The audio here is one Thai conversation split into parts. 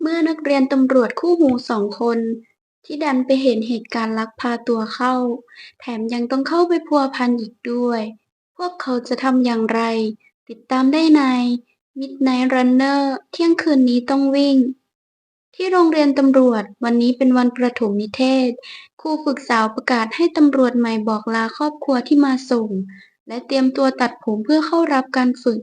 เมื่อนักเรียนตำรวจคู่หูสองคน ที่ดันไปเห็นเหตุการณ์ลักพาตัวเข้า แถมยังต้องเข้าไปพัวพันอีกด้วย พวกเขาจะทำอย่างไร ติดตามได้ใน Midnight Runner เที่ยงคืนนี้ต้องวิ่ง ที่โรงเรียนตำรวจวันนี้เป็นวันประถมนิเทศ ครูฝึกสาวประกาศให้ตำรวจใหม่บอกลาครอบครัวที่มาส่ง และเตรียมตัวตัดผมเพื่อเข้ารับการฝึก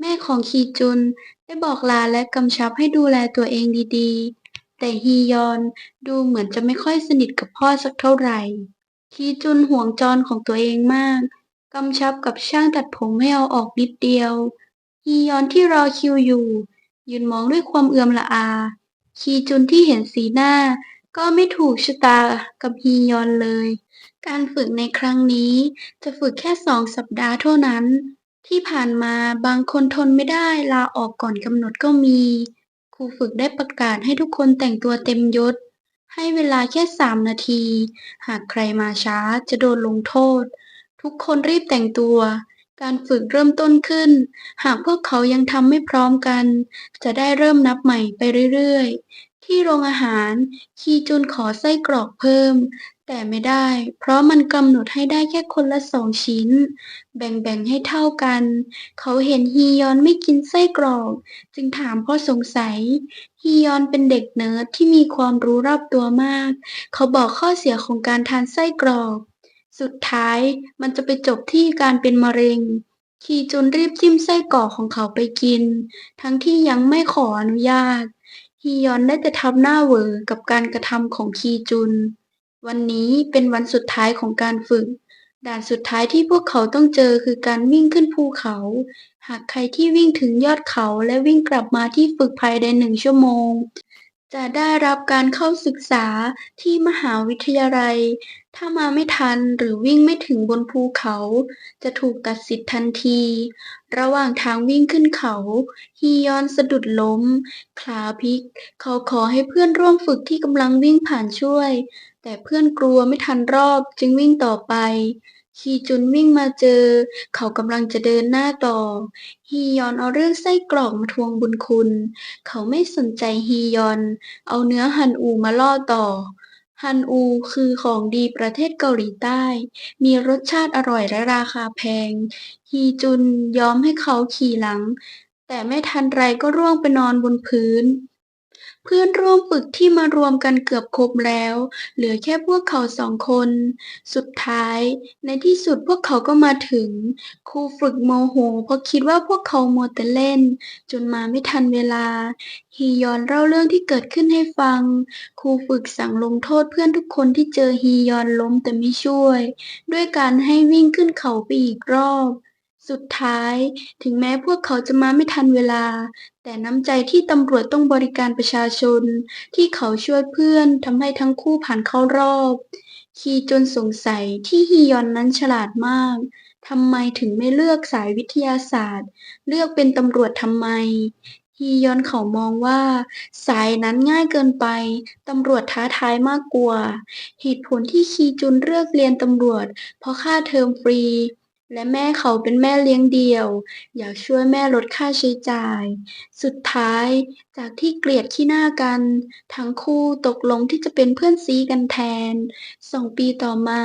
แม่ของคีจุนได้บอกลาและกำชับให้ดูแลตัวเองดีๆ แต่ฮียอนดูเหมือนจะไม่ค่อยสนิทกับพ่อสักเท่าไหร่ คีจุนห่วงจรของตัวเองมากกำชับกับช่างตัดผมให้เอาออกนิดเดียว ฮียอนที่รอคิวอยู่ ยืนมองด้วยความเอือมละอา คีจุนที่เห็นสีหน้า ก็ไม่ถูกชะตากับฮียอนเลย การฝึกในครั้งนี้จะฝึกแค่สองสัปดาห์เท่านั้น ที่ผ่านมาบางคนทนไม่ได้ลาออกก่อนกำหนดก็มี ครูฝึกได้ประกาศให้ทุกคนแต่งตัวเต็มยศ ให้เวลาแค่สามนาที หากใครมาช้าจะโดนลงโทษ ทุกคนรีบแต่งตัว การฝึกเริ่มต้นขึ้น หากพวกเขายังทำไม่พร้อมกัน จะได้เริ่มนับใหม่ไปเรื่อยๆ ที่โรงอาหาร คีจุนขอไส้กรอกเพิ่ม แต่ไม่ได้ เพราะมันกำหนดให้ได้แค่คนละสองชิ้น แบ่งๆให้เท่ากัน เขาเห็นฮียอนไม่กินไส้กรอก จึงถามเพ่อสงสัย ฮียอนเป็นเด็กเนิร์ดที่มีความรู้รอบตัวมาก เขาบอกข้อเสียของการทานไส้กรอก สุดท้ายมันจะไปจบที่การเป็นมะเร็ง คีจุนรีบจิ้มไส้กรอกของเขาไปกิน ทั้งที่ยังไม่ขออนุญาต ฮียอนได้แต่ทำหน้าเวอกับการกระทำของคีจุน วันนี้เป็นวันสุดท้ายของการฝึก ด่านสุดท้ายที่พวกเขาต้องเจอคือการวิ่งขึ้นภูเขา หากใครที่วิ่งถึงยอดเขาและวิ่งกลับมาที่ฝึกภายในหนึ่งชั่วโมง จะได้รับการเข้าศึกษาที่มหาวิทยาลัย ถ้ามาไม่ทันหรือวิ่งไม่ถึงบนภูเขา จะถูกตัดสิทธิ์ทันที ระหว่างทางวิ่งขึ้นเขา ฮียอนสะดุดล้ม ขาพลิก เขาขอให้เพื่อนร่วมฝึกที่กำลังวิ่งผ่านช่วย แต่เพื่อนกลัวไม่ทันรอบจึงวิ่งต่อไป คีจุนวิ่งมาเจอ เขากำลังจะเดินหน้าต่อ ฮียอนเอาเรื่องไส้กรอกมาทวงบุญคุณ เขาไม่สนใจฮียอน เอาเนื้อฮันอูมาล่อต่อ ฮันอูคือของดีประเทศเกาหลีใต้ มีรสชาติอร่อยและราคาแพง ฮีจุนยอมให้เขาขี่หลัง แต่ไม่ทันไรก็ร่วงไปนอนบนพื้น พื่อนร่วมฝึกที่มารวมกันเกือบครบแล้ว เหลือแค่พวกเขาสองคน สุดท้าย ในที่สุดพวกเขาก็มาถึง ครูฝึกโมโหเพราะคิดว่าพวกเขามัวแต่เล่น จนมาไม่ทันเวลา ฮียอนเล่าเรื่องที่เกิดขึ้นให้ฟัง ครูฝึกสั่งลงโทษเพื่อนทุกคนที่เจอฮียอนล้มแต่ไม่ช่วย ด้วยการให้วิ่งขึ้นเขาไปอีกรอบ สุดท้าย ถึงแม้พวกเขาจะมาไม่ทันเวลา แต่น้ำใจที่ตำรวจต้องบริการประชาชน ที่เขาช่วยเพื่อนทำให้ทั้งคู่ผ่านเข้ารอบ คีจนสงสัยที่ฮียอนนั้นฉลาดมากทำไมถึงไม่เลือกสายวิทยาศาสตร์ เลือกเป็นตำรวจทำไมฮียอนเขามองว่า สายนั้นง่ายเกินไป ตำรวจท้าทายมากกว่า เหตุผลที่คีจุนเลือกเรียนตำรวจ เพราะค่าเทอมฟรี และแม่เขาเป็นแม่เลี้ยงเดี่ยว อยากช่วยแม่ลดค่าใช้จ่าย สุดท้ายจากที่เกลียดขี้หน้ากัน ทั้งคู่ตกลงที่จะเป็นเพื่อนซีกันแทนสองปีต่อมา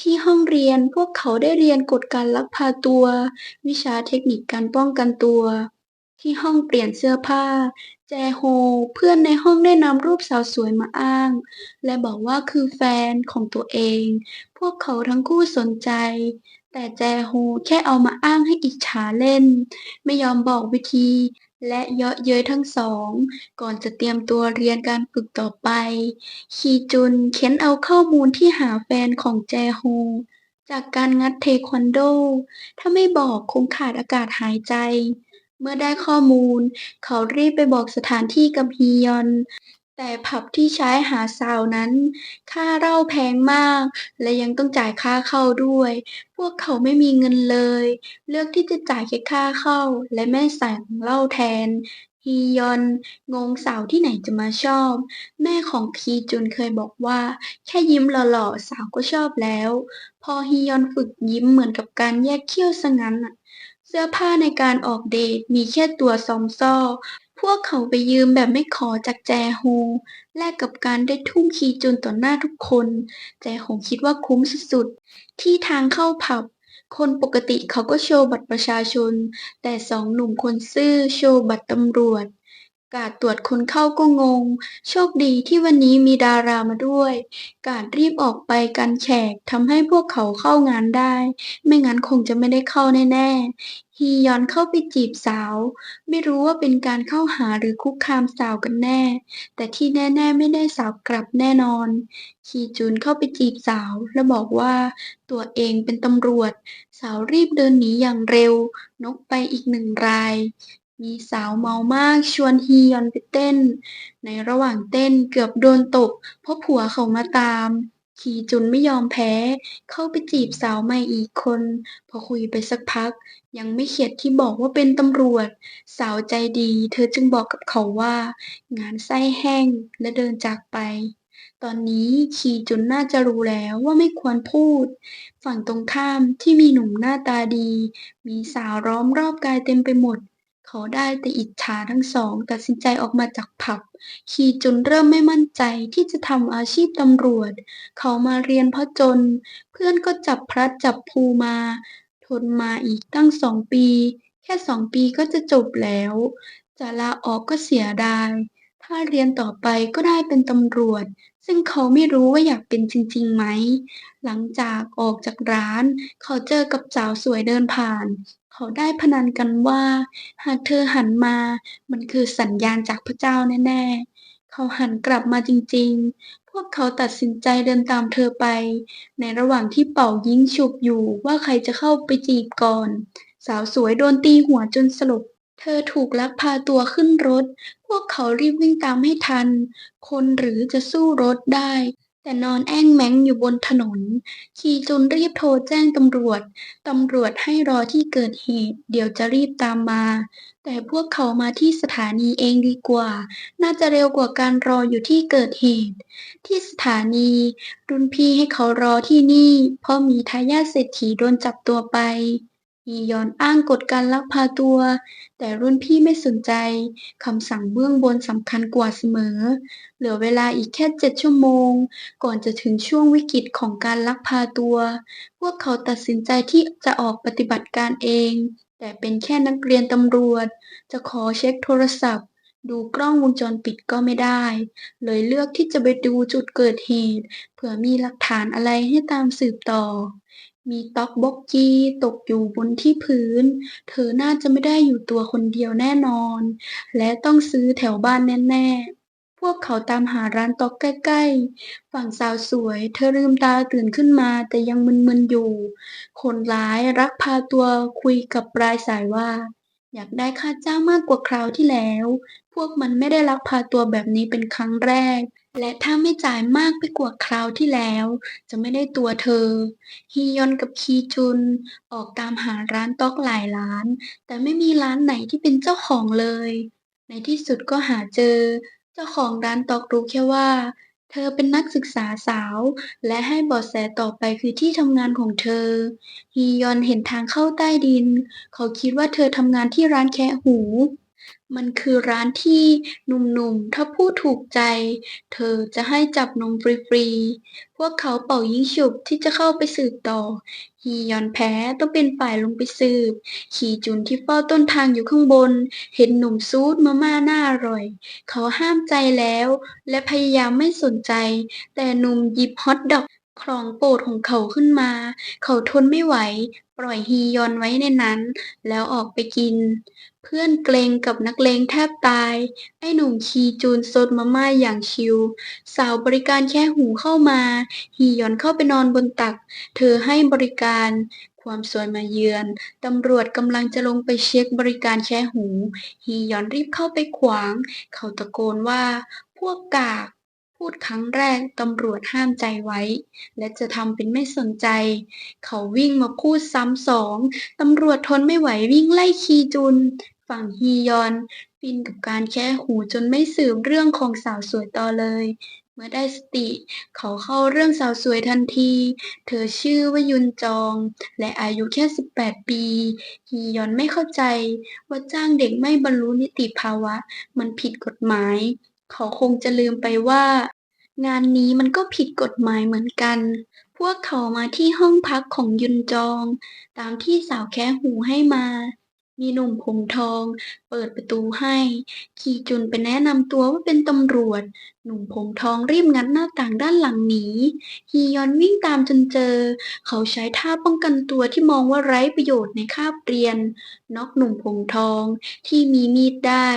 ที่ห้องเรียนพวกเขาได้เรียนกฎการลักพาตัว วิชาเทคนิคการป้องกันตัว ที่ห้องเปลี่ยนเสื้อผ้า แจโฮ เพื่อนในห้องได้นำรูปสาวสวยมาอ้าง และบอกว่าคือแฟนของตัวเอง พวกเขาทั้งคู่สนใจ แต่แจโฮแค่เอามาอ้างให้อิจฉาเล่น ไม่ยอมบอกวิธี และเยาะเย้ยทั้งสอง ก่อนจะเตรียมตัวเรียนการฝึกต่อไป คีจุนเค้นเอาข้อมูลที่หาแฟนของแจโฮจากการงัดเทควันโด ถ้าไม่บอกคงขาดอากาศหายใจ เมื่อได้ข้อมูล เขารีบไปบอกสถานที่กับฮียอน แต่ผับที่ใช้หาสาวนั้น ค่าเหล้าแพงมาก และยังต้องจ่ายค่าเข้าด้วย พวกเขาไม่มีเงินเลย เลือกที่จะจ่ายแค่ค่าเข้า และไม่สั่งเหล้าแทนฮียอน งงสาวที่ไหนจะมาชอบ แม่ของคีจุนเคยบอกว่า แค่ยิ้มหล่อๆ สาวก็ชอบแล้ว พอฮียอนฝึกยิ้มเหมือนกับการแยกเขี้ยวซะงั้นเสื้อผ้าในการออกเดทมีแค่ตัวซอมซ่อ วกเขาไปยืมแบบไม่ขอจากแจโฮ แลกกับการได้ทุ่มคีจุนต่อหน้าทุกคน แจโฮคิดว่าคุ้มสุดๆ ที่ทางเข้าผับ คนปกติเขาก็โชว์บัตรประชาชน แต่สองหนุ่มคนซื่อโชว์บัตรตำรวจ การตรวจคนเข้าก็งง โชคดีที่วันนี้มีดารามาด้วย การรีบออกไปกันแขกทำให้พวกเขาเข้างานได้ ไม่งั้นคงจะไม่ได้เข้าแน่ๆ ฮียอนเข้าไปจีบสาว ไม่รู้ว่าเป็นการเข้าหาหรือคุกคามสาวกันแน่ แต่ที่แน่ๆไม่ได้สาวกลับแน่นอนคีจุนเข้าไปจีบสาว และบอกว่าตัวเองเป็นตำรวจ สาวรีบเดินหนีอย่างเร็วนกไปอีกหนึ่งราย มีสาวเมามากชวนฮียอนไปเต้น ในระหว่างเต้นเกือบโดนตบเพราะผัวเขามาตาม คีจุนไม่ยอมแพ้ เข้าไปจีบสาวใหม่อีกคน พอคุยไปสักพัก ยังไม่เข็ดที่บอกว่าเป็นตำรวจ สาวใจดี เธอจึงบอกกับเขาว่า งานไส้แห้งและเดินจากไป ตอนนี้คีจุนน่าจะรู้แล้วว่าไม่ควรพูด ฝั่งตรงข้ามที่มีหนุ่มหน้าตาดี มีสาวล้อมรอบกายเต็มไปหมด เขาได้แต่อิจฉาทั้งสอง ตัดสินใจออกมาจากผับคีจุนเริ่มไม่มั่นใจที่จะทำอาชีพตำรวจ เขามาเรียนเพราะจน เพื่อนก็จับพลัดจับพลูมา ทนมาอีกตั้งสองปี แค่สองปีก็จะจบแล้ว จะลาออกก็เสียดาย ถ้าเรียนต่อไปก็ได้เป็นตำรวจ ซึ่งเขาไม่รู้ว่าอยากเป็นจริงๆไหม หลังจากออกจากร้าน เขาเจอกับสาวสวยเดินผ่าน เขาได้พนันกันว่า หากเธอหันมา มันคือสัญญาณจากพระเจ้าแน่ๆ เขาหันกลับมาจริงๆ พวกเขาตัดสินใจเดินตามเธอไป ในระหว่างที่เป่ายิงฉุบอยู่ว่าใครจะเข้าไปจีบก่อน สาวสวยโดนตีหัวจนสลบเธอถูกลักพาตัวขึ้นรถ พวกเขารีบวิ่งตามให้ทัน คนหรือจะสู้รถได้ แต่นอนแอ้งแม้งอยู่บนถนน คีจุนรีบโทรแจ้งตำรวจ ตำรวจให้รอที่เกิดเหตุ เดี๋ยวจะรีบตามมา แต่พวกเขามาที่สถานีเองดีกว่า น่าจะเร็วกว่าการรออยู่ที่เกิดเหตุ ที่สถานี รุ่นพี่ให้เขารอที่นี่ เพราะมีทายาทเศรษฐีโดนจับตัวไป ฮียอนอ้างกฎการลักพาตัว แต่รุ่นพี่ไม่สนใจ คำสั่งเบื้องบนสำคัญกว่าเสมอ เหลือเวลาอีกแค่เจ็ดชั่วโมง ก่อนจะถึงช่วงวิกฤตของการลักพาตัว พวกเขาตัดสินใจที่จะออกปฏิบัติการเอง แต่เป็นแค่นักเรียนตำรวจ จะขอเช็คโทรศัพท์ ดูกล้องวงจรปิดก็ไม่ได้ เลยเลือกที่จะไปดูจุดเกิดเหตุ เผื่อมีหลักฐานอะไรให้ตามสืบต่อ มีต๊อกบกกี้ตกอยู่บนที่พื้น เธอน่าจะไม่ได้อยู่ตัวคนเดียวแน่นอน และต้องซื้อแถวบ้านแน่ๆ พวกเขาตามหาร้านต๊อกใกล้ๆ ฝั่งสาวสวย เธอลืมตาตื่นขึ้นมาแต่ยังมึนๆอยู่ คนร้ายรักพาตัวคุยกับปลายสายว่า อยากได้ค่าจ้างมากกว่าคราวที่แล้ว พวกมันไม่ได้ลักพาตัวแบบนี้เป็นครั้งแรก และถ้าไม่จ่ายมากไปกว่าคราวที่แล้ว จะไม่ได้ตัวเธอ ฮียอนกับคีจุน ออกตามหาร้านต๊อกหลายร้าน แต่ไม่มีร้านไหนที่เป็นเจ้าของเลย ในที่สุดก็หาเจอ เจ้าของร้านต๊อกรู้แค่ว่า เธอเป็นนักศึกษาสาว และให้บาะแสต่อไปคือที่ทำงานของเธอ ฮียอนเห็นทางเข้าใต้ดิน เขาคิดว่าเธอทำงานที่ร้านแคะหู มันคือร้านที่หนุ่มๆ ถ้าพูดถูกใจ เธอจะให้จับนมฟรีๆ พวกเขาเป่ายิงฉุบที่จะเข้าไปสืบต่อ ฮียอนแพ้ต้องเป็นฝ่ายลงไปสืบ ขี่จุนที่เฝ้าต้นทางอยู่ข้างบน เห็นหนุ่มซูดมาม่าน่าอร่อย เขาห้ามใจแล้ว และพยายามไม่สนใจ แต่หนุ่มหยิบฮอทดอก ของโปรดของเขาขึ้นมา เขาทนไม่ไหว ปล่อยฮียอนไว้ในนั้น แล้วออกไปกิน เพื่อนเกรงกับนักเลงแทบตาย ไอ้หนุ่มคีจูนซดมาม่าอย่างชิลสาวบริการแค่หูเข้ามา ฮียอนเข้าไปนอนบนตัก เธอให้บริการ ความสวยมาเยือน ตำรวจกำลังจะลงไปเช็คบริการแค่หู ฮียอนรีบเข้าไปขวาง เขาตะโกนว่า พวกกาก พูดครั้งแรกตำรวจห้ามใจไว้ และจะทำเป็นไม่สนใจ เขาวิ่งมาพูดซ้ำสองตำรวจทนไม่ไหววิ่งไล่คีจุน ฝั่งฮียอน ฟินกับการแค่หูจนไม่สืบเรื่องของสาวสวยต่อเลย เมื่อได้สติ เขาเข้าเรื่องสาวสวยทันที เธอชื่อว่ายุนจอง และอายุแค่ 18 ปี ฮียอนไม่เข้าใจ ว่าจ้างเด็กไม่บรรลุนิติภาวะ มันผิดกฎหมายเขาคงจะลืมไปว่า งานนี้มันก็ผิดกฎหมายเหมือนกัน พวกเขามาที่ห้องพักของยุนจอง ตามที่สาวแคะหูให้มา มีหนุ่มผมทอง เปิดประตูให้ คีจุนไปแนะนำตัวว่าเป็นตำรวจ หนุ่มผมทองรีบงัดหน้าต่างด้านหลังหนี ฮียอนวิ่งตามจนเจอ เขาใช้ท่าป้องกันตัวที่มองว่าไร้ประโยชน์ในคาบเรียน น็อกหนุ่มผมทองที่มีมีดได้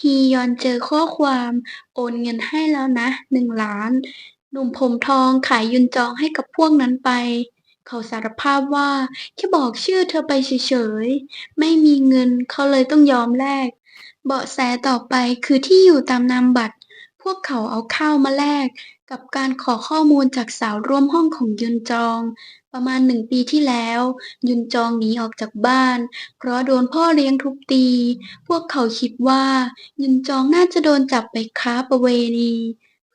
ฮียอนเจอข้อความโอนเงินให้แล้วนะหนึ่งล้าน หนุ่มผมทองขายยุนจองให้กับพวกนั้นไป เขาสารภาพว่าแค่บอกชื่อเธอไปเฉยๆ ไม่มีเงินเขาเลยต้องยอมแลก เบาะแสต่อไปคือที่อยู่ตามนามบัตร พวกเขาเอาข้าวมาแลก กับการขอข้อมูลจากสาวร่วมห้องของยุนจอง ประมาณหนึ่งปีที่แล้ว ยุนจองหนีออกจากบ้าน เพราะโดนพ่อเลี้ยงทุบตี พวกเขาคิดว่า ยุนจองน่าจะโดนจับไปค้าประเวณี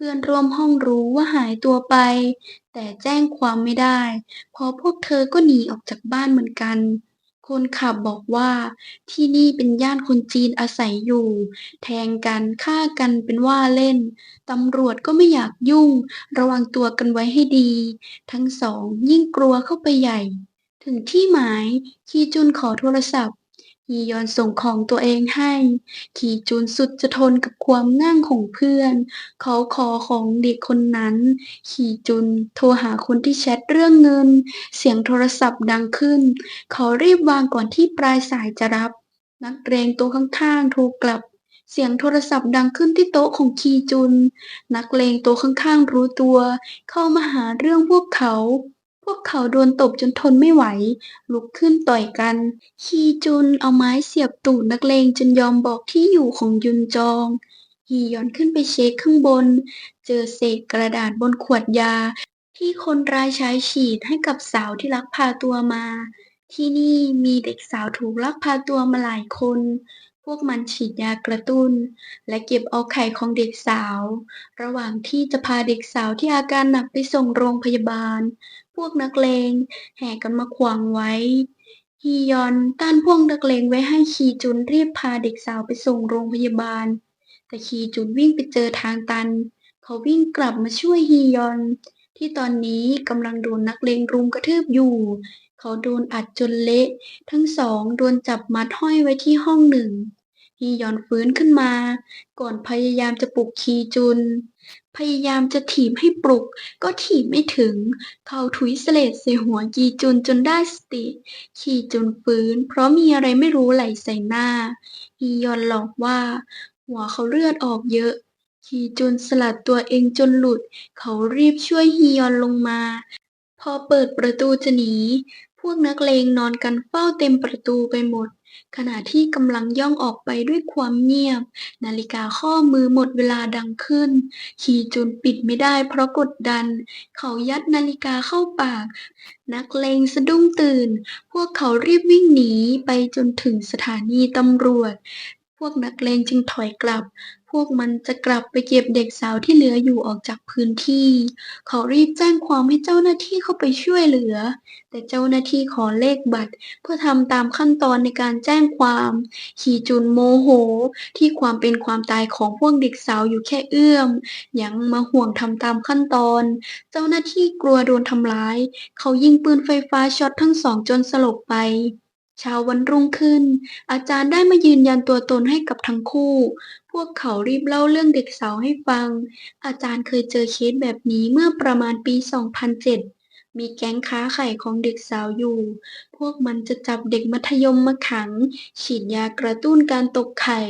พื่อนร่วมห้องรู้ว่าหายตัวไป แต่แจ้งความไม่ได้พราะพวกเธอก็หนีออกจากบ้านเหมือนกัน คนขับบอกว่าที่นี่เป็นย่านคนจีนอาศัยอยู่ แทงกันฆ่ากันเป็นว่าเล่น ตำรวจก็ไม่อยากยุ่ง ระวังตัวกันไว้ให้ดี ทั้งสองยิ่งกลัวเข้าไปใหญ่ ถึงที่หมาย คีจุนขอโทรศัพท์ ฮียอนส่งของตัวเองให้คีจุนสุดจะทนกับความง่างของเพื่อน เขาขอของเด็กคนนั้นคีจุนโทรหาคนที่แชทเรื่องเงิน เสียงโทรศัพท์ดังขึ้น เขารีบวางก่อนที่ปลายสายจะรับ นักเรงต๊ะข้างๆโทรกลับ เสียงโทรศัพท์ดังขึ้นที่โต๊ะของคีจุน นักเลงต๊ะข้างๆรู้ตัว เข้ามาหาเรื่องพวกเขา พวกเขาโดนตบจนทนไม่ไหว ลุกขึ้นต่อยกันคีจุนเอาไม้เสียบตูดนักเลงจนยอมบอกที่อยู่ของยุนจอง ฮีย้อนขึ้นไปเช็คข้างบน เจอเศษกระดาษบนขวดยา ที่คนร้ายใช้ฉีดให้กับสาวที่ลักพาตัวมา ที่นี่มีเด็กสาวถูกลักพาตัวมาหลายคนพวกมันฉีดยากระตุ้น และเก็บเอาไข่ของเด็กสาว ระหว่างที่จะพาเด็กสาวที่อาการหนักไปส่งโรงพยาบาล พวกนักเลง แห่กันมาขวางไว้ ฮียอนต้านพวกนักเลงไว้ให้คีจุนรีบพาเด็กสาวไปส่งโรงพยาบาล แต่คีจุนวิ่งไปเจอทางตัน เขาวิ่งกลับมาช่วยฮียอน ที่ตอนนี้กำลังโดนนักเลงรุมกระทืบอยู่ เขาโดนอัดจนเละ ทั้งสองโดนจับมัดห้อยไว้ที่ห้องหนึ่งฮียอนฟื้นขึ้นมา ก่อนพยายามจะปลุกคีจุน พยายามจะถีบให้ปลุก ก็ถีบไม่ถึง เขาถุยเสลดใส่หัวคีจุนจนได้สติคีจุนฟื้น เพราะมีอะไรไม่รู้ไหลใส่หน้าฮียอนหลอกว่า หัวเขาเลือดออกเยอะคีจุนสลัดตัวเองจนหลุด เขารีบช่วยฮียอนลงมา พอเปิดประตูจะหนี พวกนักเลงนอนกันเฝ้าเต็มประตูไปหมด ขณะที่กำลังย่องออกไปด้วยความเงียบ นาฬิกาข้อมือหมดเวลาดังขึ้น ฮีจุนปิดไม่ได้เพราะกดดัน เขายัดนาฬิกาเข้าปาก นักเลงสะดุ้งตื่น พวกเขารีบวิ่งหนีไปจนถึงสถานีตำรวจ พวกนักเลงจึงถอยกลับ พวกมันจะกลับไปเก็บเด็กสาวที่เหลืออยู่ออกจากพื้นที่ เขารีบแจ้งความให้เจ้าหน้าที่เข้าไปช่วยเหลือ แต่เจ้าหน้าที่ขอเลขบัตร เพื่อทำตามขั้นตอนในการแจ้งความคีจุนโมโห ที่ความเป็นความตายของพวกเด็กสาวอยู่แค่เอื้อม ยังมาห่วงทำตามขั้นตอน เจ้าหน้าที่กลัวโดนทำร้าย เขายิงปืนไฟฟ้าช็อตทั้งสองจนสลบไป เช้าวันรุ่งขึ้น อาจารย์ได้มายืนยันตัวตนให้กับทั้งคู่ พวกเขารีบเล่าเรื่องเด็กสาวให้ฟัง อาจารย์เคยเจอเคสแบบนี้เมื่อประมาณปี 2007 มีแก๊งค้าไข่ของเด็กสาวอยู่ พวกมันจะจับเด็กมัธยมมาขัง ฉีดยากระตุ้นการตกไข่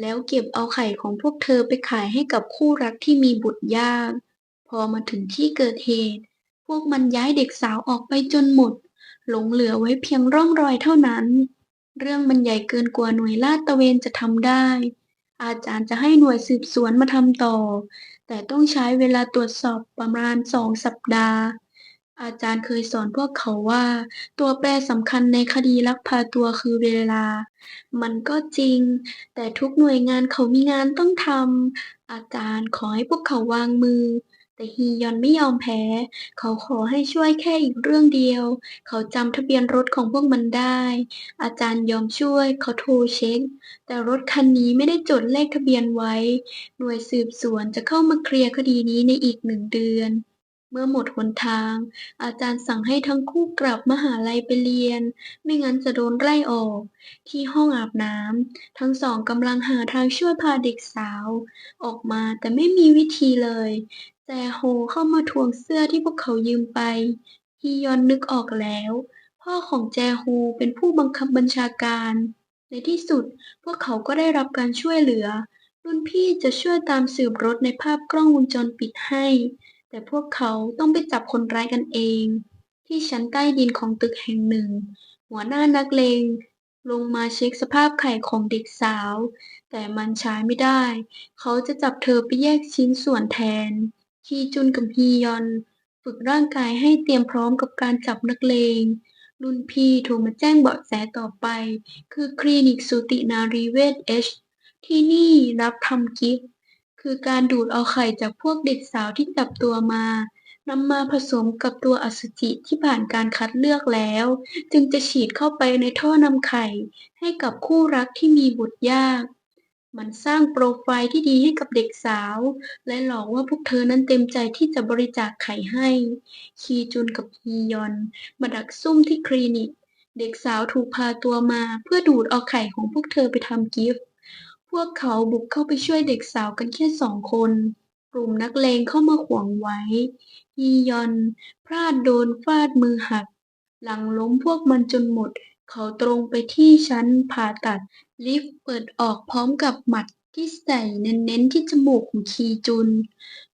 แล้วเก็บเอาไข่ของพวกเธอไปขายให้กับคู่รักที่มีบุตรยาก พอมาถึงที่เกิดเหตุ พวกมันย้ายเด็กสาวออกไปจนหมด หลงเหลือไว้เพียงร่องรอยเท่านั้น เรื่องมันใหญ่เกินกว่าหน่วยลาดตระเวนจะทำได้ อาจารย์จะให้หน่วยสืบสวนมาทำต่อ แต่ต้องใช้เวลาตรวจสอบประมาณสองสัปดาห์ อาจารย์เคยสอนพวกเขาว่า ตัวแปรสำคัญในคดีลักพาตัวคือเวลา มันก็จริง แต่ทุกหน่วยงานเขามีงานต้องทำอาจารย์ขอให้พวกเขาวางมือ แต่ฮียอนไม่ยอมแพ้ เขาขอให้ช่วยแค่อีกเรื่องเดียว เขาจำทะเบียนรถของพวกมันได้ อาจารย์ยอมช่วย เขาโทรเช็ค แต่รถคันนี้ไม่ได้จดเลขทะเบียนไว้ หน่วยสืบสวนจะเข้ามาเคลียร์คดีนี้ในอีกหนึ่งเดือน เมื่อหมดหนทาง อาจารย์สั่งให้ทั้งคู่กลับมหาลัยไปเรียน ไม่งั้นจะโดนไล่ออก ที่ห้องอาบน้ำทั้งสองกำลังหาทางช่วยพาเด็กสาว ออกมาแต่ไม่มีวิธีเลย แจโฮเข้ามาทวงเสื้อที่พวกเขายืมไปฮียอนนึกออกแล้ว พ่อของแจโฮเป็นผู้บังคับบัญชาการ ในที่สุดพวกเขาก็ได้รับการช่วยเหลือ รุ่นพี่จะช่วยตามสืบรถในภาพกล้องวงจรปิดให้ แต่พวกเขาต้องไปจับคนร้ายกันเอง ที่ชั้นใต้ดินของตึกแห่งหนึ่ง หัวหน้านักเลงลงมาเช็คสภาพไข่ของเด็กสาว แต่มันใช้ไม่ได้ เขาจะจับเธอไปแยกชิ้นส่วนแทน คีจุนกับฮียอน ฝึกร่างกายให้เตรียมพร้อมกับการจับนักเลง รุ่นพี่โทรมาแจ้งเบาะแสต่อไป คือคลินิกสูตินารีเวชเอชที่นี่รับทำกิฟต์คือการดูดเอาไข่จากพวกเด็กสาวที่จับตัวมานำมาผสมกับตัวอสุจิที่ผ่านการคัดเลือกแล้ว จึงจะฉีดเข้าไปในท่อนำไข่ ให้กับคู่รักที่มีบุตรยาก มันสร้างโปรไฟล์ที่ดีให้กับเด็กสาว และหลอกว่าพวกเธอนั้นเต็มใจที่จะบริจาคไข่ให้ คีจุนกับฮียอน มาดักซุ่มที่คลินิก เด็กสาวถูกพาตัวมาเพื่อดูดเอาไข่ของพวกเธอไปทำกิฟต์พวกเขาบุกเข้าไปช่วยเด็กสาวกันแค่สองคน กลุ่มนักเลงเข้ามาขวางไว้ ฮียอน พลาดโดนฟาดมือหัก หลังล้มพวกมันจนหมดเขาตรงไปที่ชั้นผ่าตัด ลิฟเปิดออกพร้อมกับหมัดที่ใส่เน้นๆที่จมูกของคีจุน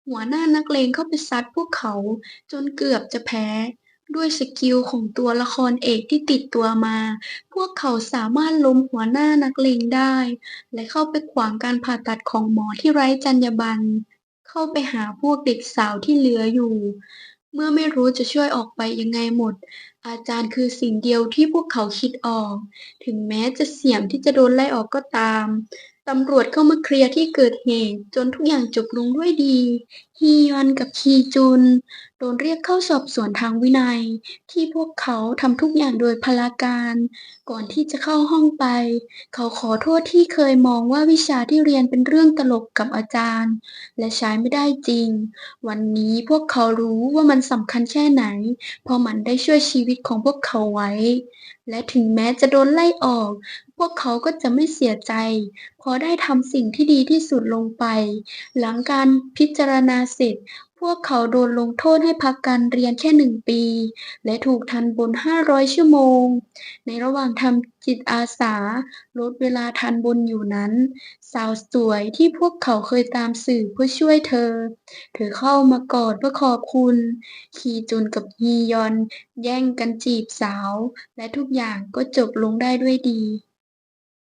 หัวหน้านักเลงเข้าไปซัดพวกเขาจนเกือบจะแพ้ ด้วยสกิลของตัวละครเอกที่ติดตัวมา พวกเขาสามารถล้มหัวหน้านักเลงได้ และเข้าไปขวางการผ่าตัดของหมอที่ไร้จรรยาบรรณเข้าไปหาพวกเด็กสาวที่เหลืออยู่ เมื่อไม่รู้จะช่วยออกไปยังไงหมด อาจารย์คือสิ่งเดียวที่พวกเขาคิดออก ถึงแม้จะเสี่ยงที่จะโดนไล่ออกก็ตาม ตำรวจเข้ามาเคลียร์ที่เกิดเหตุจนทุกอย่างจบลงด้วยดี ฮียอนกับคีจุน โดนเรียกเข้าสอบสวนทางวินัย ที่พวกเขาทำทุกอย่างโดยพลาการ ก่อนที่จะเข้าห้องไป เขาขอโทษที่เคยมองว่าวิชาที่เรียนเป็นเรื่องตลกกับอาจารย์ และใช้ไม่ได้จริง วันนี้พวกเขารู้ว่ามันสำคัญแค่ไหน เพราะมันได้ช่วยชีวิตของพวกเขาไว้ และถึงแม้จะโดนไล่ออก พวกเขาก็จะไม่เสียใจ เพราะได้ทำสิ่งที่ดีที่สุดลงไป หลังการพิจารณาสร็จพวกเขาโดนลงโทษให้พักการเรียนแค่หนึ่งปี และถูกทันบน 500 ชั่วโมง ในระหว่างทำจิตอาสา ลดเวลาทันบนอยู่นั้น สาวสวยที่พวกเขาเคยตามสืบเพื่อช่วยเธอ เธอเข้ามากอดเพื่อขอบคุณ คีจุนกับฮียอน แย่งกันจีบสาว และทุกอย่างก็จบลงได้ด้วยดี